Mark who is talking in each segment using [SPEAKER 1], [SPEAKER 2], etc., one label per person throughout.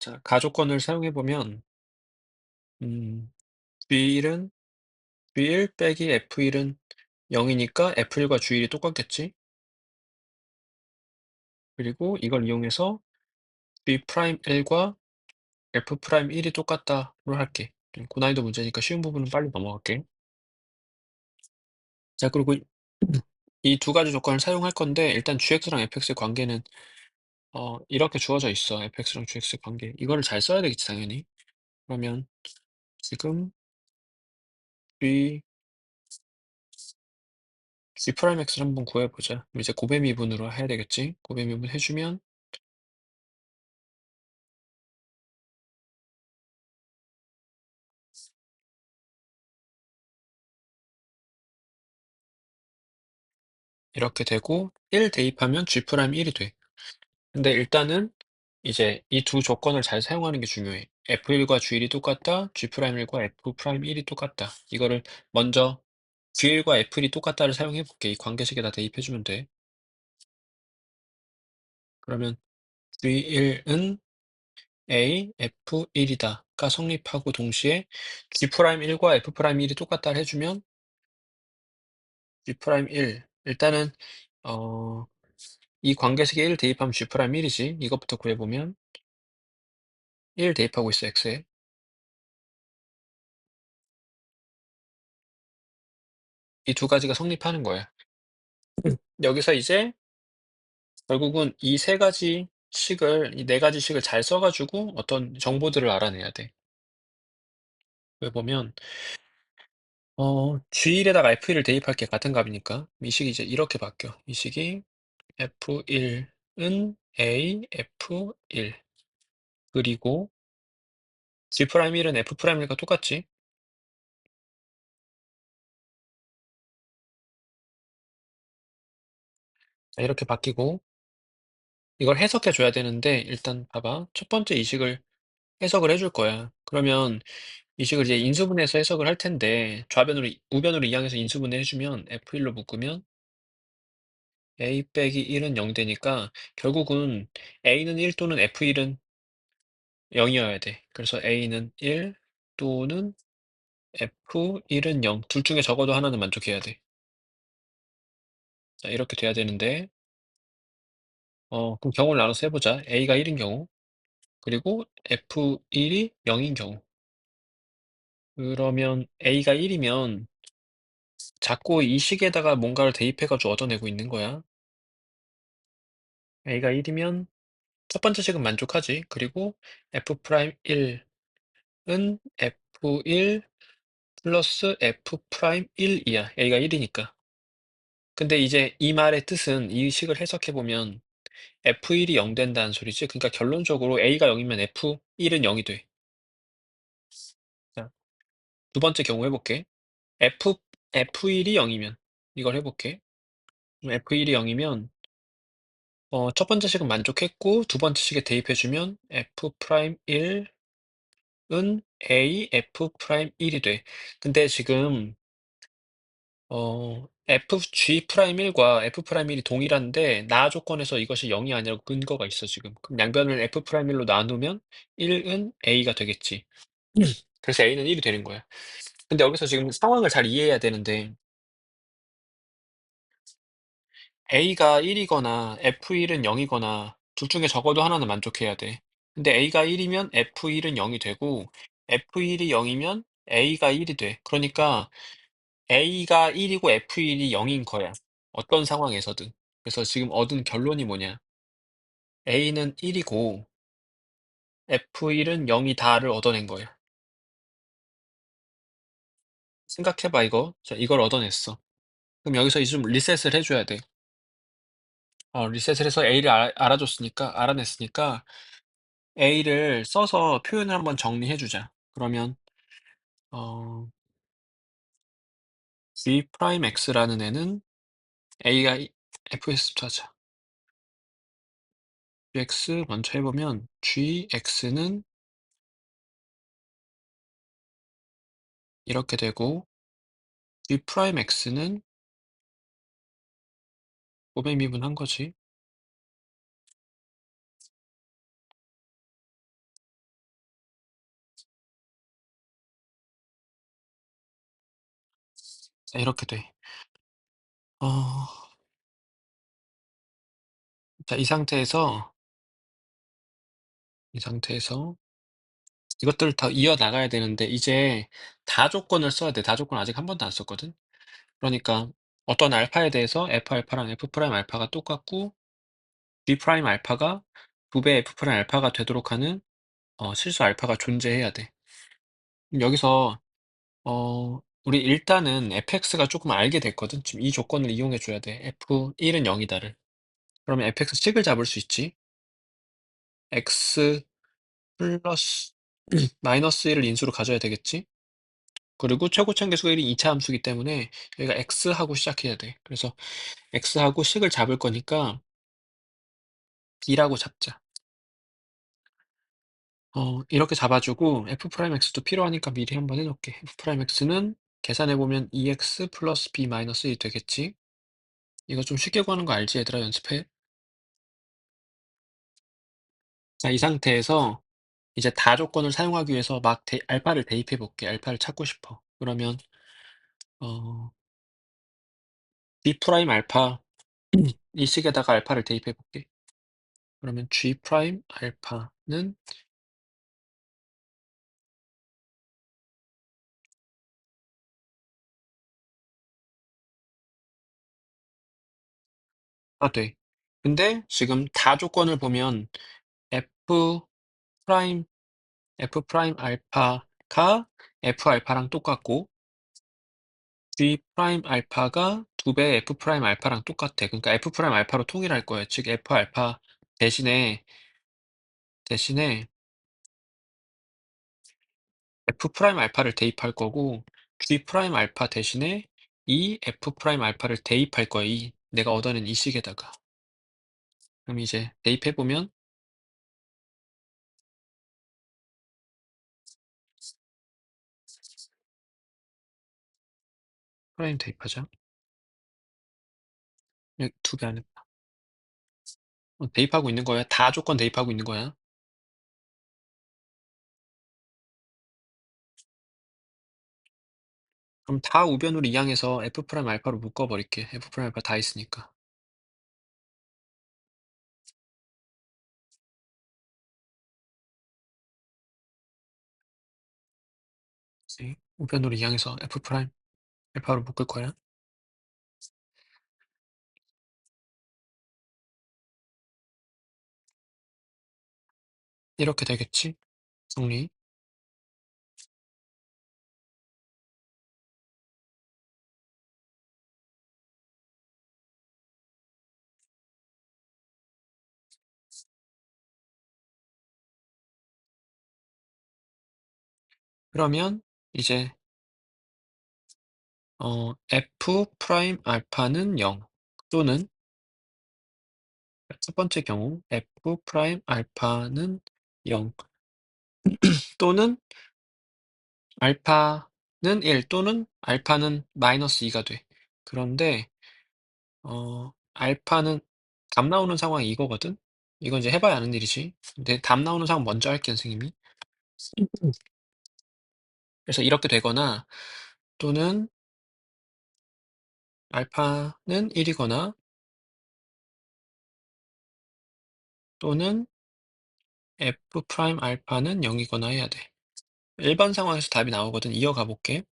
[SPEAKER 1] 자 가조건을 사용해 보면 음 G1은 G1 빼기 F1은 0 이니까 F1 과 G1 이 똑같겠지? 그리고 이걸 이용해서 G'1과 F'1 이 똑같다로 할게. 좀 고난이도 문제니까 쉬운 부분은 빨리 넘어갈게. 자 그리고 이 두 가지 조건을 사용할 건데 일단 gx랑 fx의 관계는 어 이렇게 주어져 있어. fx랑 gx의 관계. 이거를 잘 써야 되겠지 당연히. 그러면 지금 g g'x를 한번 구해 보자. 이제 고배 미분으로 해야 되겠지. 고배 미분 해 주면 이렇게 되고 1 대입하면 G'1이 돼. 근데 일단은 이제 이두 조건을 잘 사용하는 게 중요해. F1 과 G1이 똑같다. G'1 과 F'1이 똑같다. 이거를 먼저 G1 과 F1이 똑같다를 사용해 볼게. 이 관계식에다 대입해 주면 돼. 그러면 G1은 A, F1이다가 성립하고 동시에 G'1과 F'1이 똑같다를 해 주면 G'1 일단은 어 이 관계식에 1 대입하면 G'1 이지. 이것부터 구해 보면 1 대입하고 있어 x에. 이 두 가지가 성립하는 거야. 여기서 이제 결국은 이 세 가지 식을 이 네 가지 식을 잘 써 가지고 어떤 정보들을 알아내야 돼. 여기 보면 어 G1에다가 F1을 대입할 게 같은 값이니까 이 식이 이제 이렇게 바뀌어. 이 식이 F1은 A, F1 그리고 G'1은 F'1과 똑같지? 자 이렇게 바뀌고 이걸 해석해 줘야 되는데 일단 봐봐. 첫 번째 이 식을 해석을 해줄 거야. 그러면 이 식을 이제 인수분해해서 해석을 할 텐데 좌변으로 이 우변으로 이항해서 인수분해 해 주면 F1로 묶으면 A 빼기 1은 0 되니까 결국은 A는 1 또는 F1은 0 이어야 돼. 그래서 A는 1 또는 F1은 0 둘 중에 적어도 하나는 만족해야 돼. 자 이렇게 돼야 되는데 어 그럼 경우를 나눠서 해 보자. A가 1인 경우 그리고 F1이 0인 경우. 그러면 A가 1이면 자꾸 이 식에다가 뭔가를 대입해 가지고 얻어내고 있는 거야. A가 1이면 첫 번째 식은 만족하지. 그리고 F'1은 F1 플러스 F'1이야. A가 1이니까. 근데 이제 이 말의 뜻은 이 식을 해석해 보면 F1이 0 된다는 소리지. 그러니까 결론적으로 A가 0이면 F1은 0이 돼. 자, 두 번째 경우 해볼게. F, F1이 0이면 이걸 해볼게. F1이 0이면 어, 첫 번째 식은 만족했고 두 번째 식에 대입해 주면 F'1 은 A, F'1 이 돼. 근데 지금 어, FG'1 과 F'1 이 동일한데 나 조건에서 이것이 0 이 아니라고 근거가 있어 지금. 그럼 양변을 F'1 로 나누면 1 은 A가 되겠지. 그래서 A는 1 이 되는 거야. 근데 여기서 지금 상황을 잘 이해해야 되는데 A가 1 이거나 F1 은 0 이거나 둘 중에 적어도 하나는 만족해야 돼. 근데 A가 1 이면 F1 은 0 이 되고 F1 이 0 이면 A가 1 이 돼. 그러니까 A가 1 이고 F1 이 0 인 거야. 어떤 상황에서든. 그래서 지금 얻은 결론이 뭐냐? A는 1 이고 F1 은 0 이다를 얻어낸 거야. 생각해 봐 이거. 자, 이걸 얻어냈어. 그럼 여기서 이제 좀 리셋을 해 줘야 돼. 어, 리셋을 해서 A를 알아, 알아줬으니까 알아냈으니까 A를 써서 표현을 한번 정리해 주자. 그러면 어, G'X라는 애는 A가 이- FS부터 하자. GX 먼저 해 보면 GX는 이렇게 되고 G'X는 고백 미분한 거지. 자, 이렇게 돼. 어, 자, 이 상태에서, 이 상태에서 이것들을 다 이어나가야 되는데, 이제 다 조건을 써야 돼. 다 조건 아직 한 번도 안 썼거든? 그러니까 어떤 알파에 대해서 F 알파랑 F 프라임 알파가 똑같고 G 프라임 알파가 2 배의 F 프라임 알파가 되도록 하는 어 실수 알파가 존재해야 돼. 여기서 어 우리 일단은 fx가 쪼끔 알게 됐거든. 지금 이 조건을 이용해 줘야 돼. f1은 0 이다를. 그러면 fx식을 잡을 수 있지. x 플러스 마이너스 1을 인수로 가져야 되겠지. 그리고 최고차항 계수가 1이 2차 함수이기 때문에 여기가 x하고 시작해야 돼. 그래서 x하고 식을 잡을 거니까 b라고 잡자. 어 이렇게 잡아 주고 f'x도 필요하니까 미리 한번 해 놓을게. f'x는 계산해 보면 2x 플러스 b 마이너스 1이 되겠지. 이거 좀 쉽게 구하는 거 알지 얘들아 연습해. 자 이 상태에서 이제 다 조건을 사용하기 위해서 막 대 알파를 대입해 볼게. 알파를 찾고 싶어. 그러면 어 B 프라임 알파 이 식에다가 알파를 대입해 볼게. 그러면 G 프라임 알파는 아 돼. 근데 지금 다 조건을 보면 F 프라임 F 프라임 알파가 F 알파랑 똑같고 G 프라임 알파가 2 배의 F 프라임 알파랑 똑같아. 그러니까 F 프라임 알파로 통일할 거야. 즉 F 알파 대신에 대신에 F 프라임 알파를 대입할 거고 G 프라임 알파 대신에 이 F 프라임 알파를 대입할 거야. 이 내가 얻어낸 이 식에다가. 그럼 이제 대입해 보면 프라임 대입하자. 여기 2배 안에 어 대입하고 있는 거야. 다 조건 대입하고 있는 거야. 그럼 다 우변으로 이항해서 F 프라임 알파로 묶어 버릴게. F 프라임 알파 다 있으니까. 네. 우변으로 이항해서 F 프라임 알파로 묶을 거야. 이렇게 되겠지? 정리. 그러면 이제 어 F 프라임 알파는 0 또는 첫 번째 경우 F 프라임 알파는 0 또는 알파는 1 또는 알파는 마이너스 2가 돼. 그런데 어 알파는 답 나오는 상황이 이거거든. 이건 이제 해 봐야 아는 일이지. 근데 답 나오는 상황 먼저 할게 선생님이. 그래서 이렇게 되거나 또는 알파는 1 이거나 또는 F 프라임 알파는 0 이거나 해야 돼. 일반 상황에서 답이 나오거든. 이어가 볼게.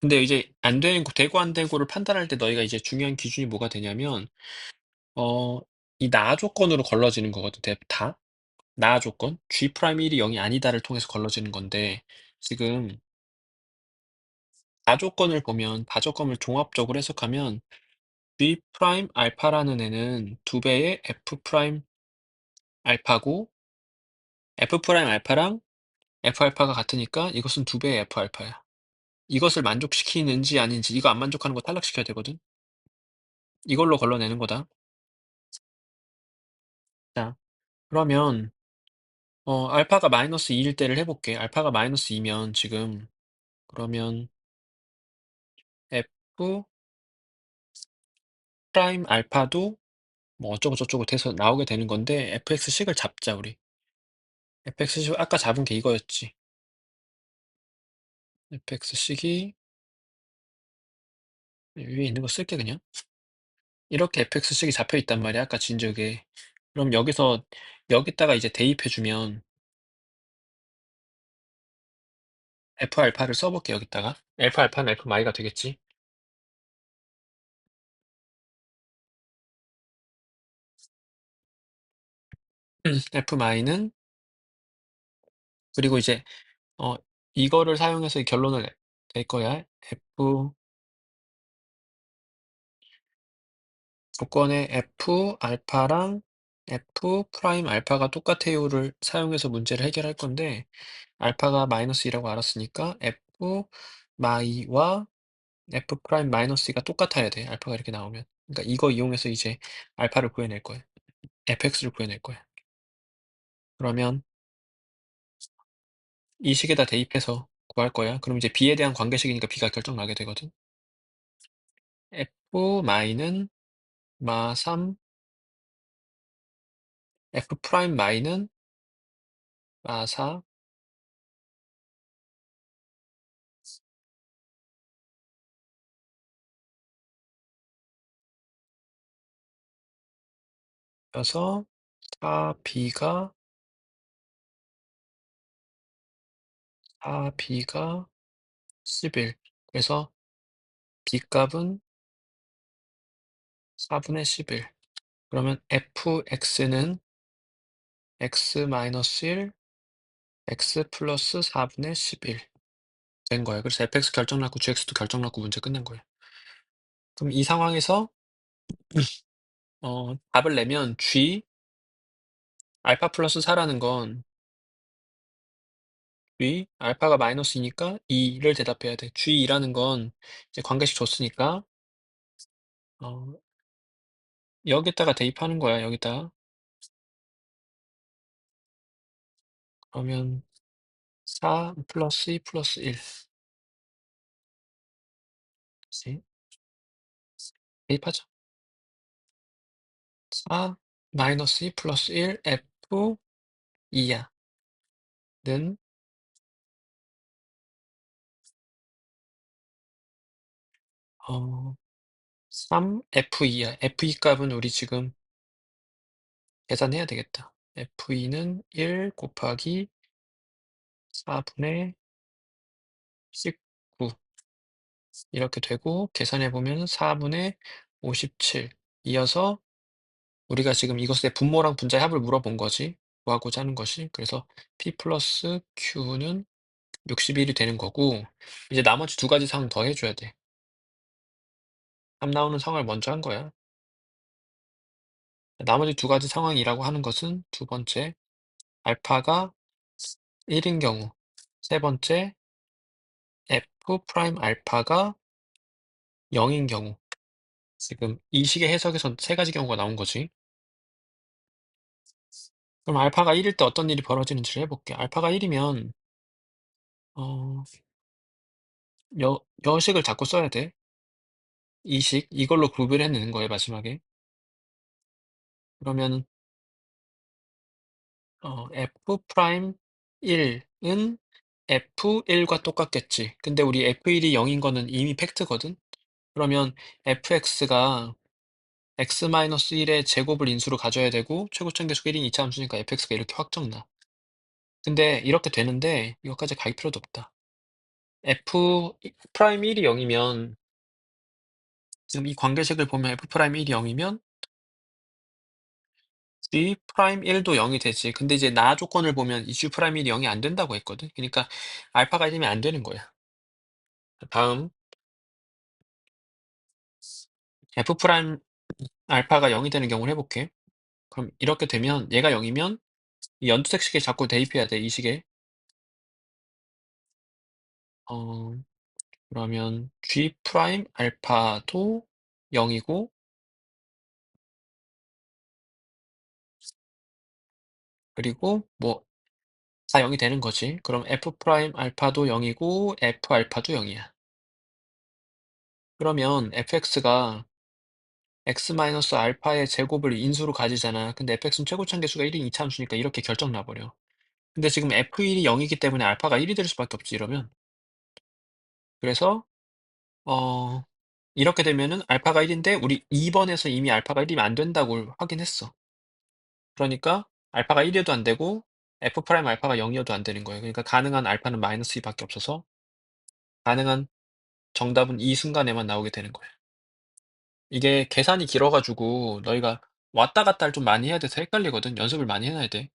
[SPEAKER 1] 근데 이제 안 되고 되고 안 되고를 판단할 때 너희가 이제 중요한 기준이 뭐가 되냐면 어 이나 조건으로 걸러지는 거거든 대 다. 나 조건. G 프라임 1이 0이 아니다를 통해서 걸러지는 건데 지금 나 조건을 보면 다 조건을 종합적으로 해석하면 G 프라임 알파라는 애는 2 배의 F 프라임 알파고 F 프라임 알파랑 F 알파가 같으니까 이것은 2 배의 F 알파야. 이것을 만족시키는지 아닌지 이거 안 만족하는 거 탈락시켜야 되거든. 이걸로 걸러내는 거다. 자 그러면 어 알파가 마이너스 2일 때를 해 볼게. 알파가 마이너스 2면 지금 그러면 F 프라임 알파도 뭐 어쩌고 저쩌고 돼서 나오게 되는 건데 fx식을 잡자 우리. fx식 아까 잡은 게 이거였지. fx식이 위에 있는 거 쓸게 그냥. 이렇게 fx식이 잡혀 있단 말이야 아까 진즉에. 그럼 여기서 여기다가 이제 대입해 주면 F알파를 써 볼게 여기다가. F알파는 F마이가 되겠지. 음 F마이는 그리고 이제 어 이거를 사용해서 이 결론을 내 낼 거야. F 조건에 F 알파랑 F 프라임 알파가 똑같아요를 사용해서 문제를 해결할 건데 알파가 마이너스 2 라고 알았으니까 F 마이와 F 프라임 마이너스 2 가 똑같아야 돼. 알파가 이렇게 나오면. 그러니까 이거 이용해서 이제 알파를 구해낼 거야. fx를 구해낼 거야. 그러면 이 식에다 대입해서 구할 거야. 그럼 이제 b에 대한 관계식이니까 b가 결정 나게 되거든. f 마이는 마 3, f 프라임 마이는 마 4, 여서 4b가 4b가 11. 그래서 b 값은 4분의 11. 그러면 fx는 x 마이너스 1, x 플러스 4분의 11. 된 거예요. 그래서 fx 결정 났고 gx도 결정 났고 문제 끝난 거예요. 그럼 이 상황에서 어 답을 내면 g 알파 플러스 4라는 건 g 알파가 마이너스 2니까 2를 대답해야 돼. g2라는 건 이제 관계식 줬으니까 어 여기다가 대입하는 거야, 여기다. 그러면 4 플러스 2 플러스 1. 그치? 대입하자. 4 마이너스 2 플러스 1 f 2야. 는 어 3 f2야. f2 값은 우리 지금 계산해야 되겠다. f2는 1 곱하기 4분의 19 이렇게 되고 계산해 보면 4분의 57 이어서 우리가 지금 이것의 분모랑 분자의 합을 물어본 거지. 구하고자 하는 것이. 그래서 P 플러스 Q는 61이 되는 거고 이제 나머지 두 가지 상황 더 해 줘야 돼. 답 나오는 상황을 먼저 한 거야. 나머지 두 가지 상황이라고 하는 것은 두 번째, 알파가 1 인 경우, 세 번째, F 프라임 알파가 0 인 경우. 지금 이 식의 해석에서 세 가지 경우가 나온 거지. 그럼 알파가 1 일 때 어떤 일이 벌어지는지를 해 볼게. 알파가 1 이면 어, 여, 여식을 자꾸 써야 돼. 이식 이걸로 구별해 내는 거예요 마지막에. 그러면 어, f 프라임 1은 f1과 똑같겠지. 근데 우리 f1이 0인 거는 이미 팩트거든. 그러면 fx가 x-1의 제곱을 인수로 가져야 되고 최고점 계수 1인 이차 함수니까 fx가 이렇게 확정나. 근데 이렇게 되는데 이것까지 갈 필요도 없다. f 프라임 1이 0이면 지금 이 관계식을 보면 f 프라임 1이 0이면 g 프라임 1도 0이 되지. 근데 이제 나 조건을 보면 이 g 프라임 1이 0이 안 된다고 했거든. 그러니까 알파가 1이면 안 되는 거야. 다음 f 프라임 알파가 0이 되는 경우를 해볼게. 그럼 이렇게 되면 얘가 0이면 이 연두색 식에 자꾸 대입해야 돼. 이 식에. 어 그러면 g 프라임 알파도 0이고 그리고 뭐 다 0이 되는 거지. 그럼 f 프라임 알파도 0이고 f 알파도 0이야. 그러면 fx가 x 마이너스 알파의 제곱을 인수로 가지잖아. 근데 fx는 최고 참 계수가 1인 이차함수니까 이렇게 결정 나버려. 근데 지금 f1이 0이기 때문에 알파가 1이 될 수밖에 없지 이러면. 그래서 어 이렇게 되면은 알파가 1 인데 우리 2 번에서 이미 알파가 1 이면 안 된다고 확인했어. 그러니까 알파가 1 이어도 안 되고 F 프라임 알파가 0 이어도 안 되는 거예요. 그러니까 가능한 알파는 -2 밖에 없어서 가능한 정답은 이 순간에만 나오게 되는 거야. 이게 계산이 길어 가지고 너희가 왔다 갔다를 좀 많이 해야 돼서 헷갈리거든. 연습을 많이 해 놔야 돼.